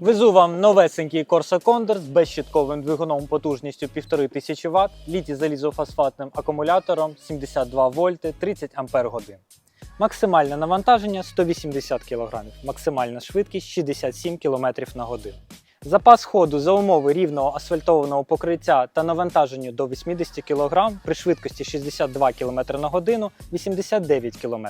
Везу вам новесенький Corsa Condor з безщитковим двигуном потужністю 1500 Вт, літі залізофосфатним акумулятором 72 вольти 30 Ампер годин. Максимальне навантаження 180 кг, максимальна швидкість 67 км на годину. Запас ходу за умови рівного асфальтованого покриття та навантаженню до 80 кг при швидкості 62 км на годину 89 км.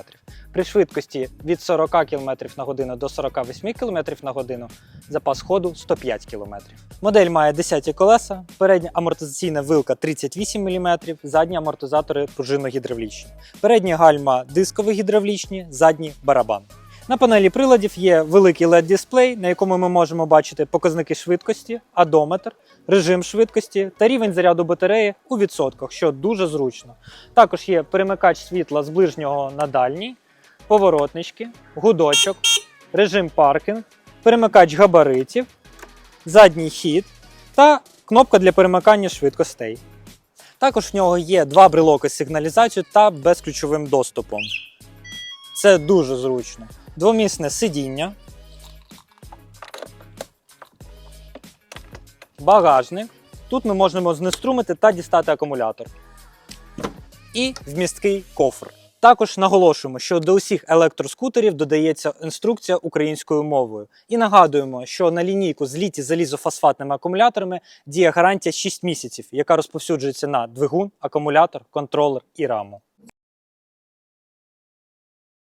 При швидкості від 40 км на годину до 48 км на годину запас ходу 105 км. Модель має 10 колеса, передня амортизаційна вилка 38 мм, задні амортизатори пружинно-гідравлічні. Передні гальма дисково-гідравлічні, задні барабан. На панелі приладів є великий LED-дисплей, на якому ми можемо бачити показники швидкості, адометр, режим швидкості та рівень заряду батареї у відсотках, що дуже зручно. Також є перемикач світла з ближнього на дальній, поворотнички, гудочок, режим паркінг, перемикач габаритів, задній хід та кнопка для перемикання швидкостей. Також в нього є два брелоки з сигналізацією та безключовим доступом. Це дуже зручно. Двомісне сидіння, багажник. Тут ми можемо знеструмити та дістати акумулятор. І вмісткий кофр. Також наголошуємо, що до усіх електроскутерів додається інструкція українською мовою. І нагадуємо, що на лінійку з літі залізофосфатними акумуляторами діє гарантія 6 місяців, яка розповсюджується на двигун, акумулятор, контролер і раму.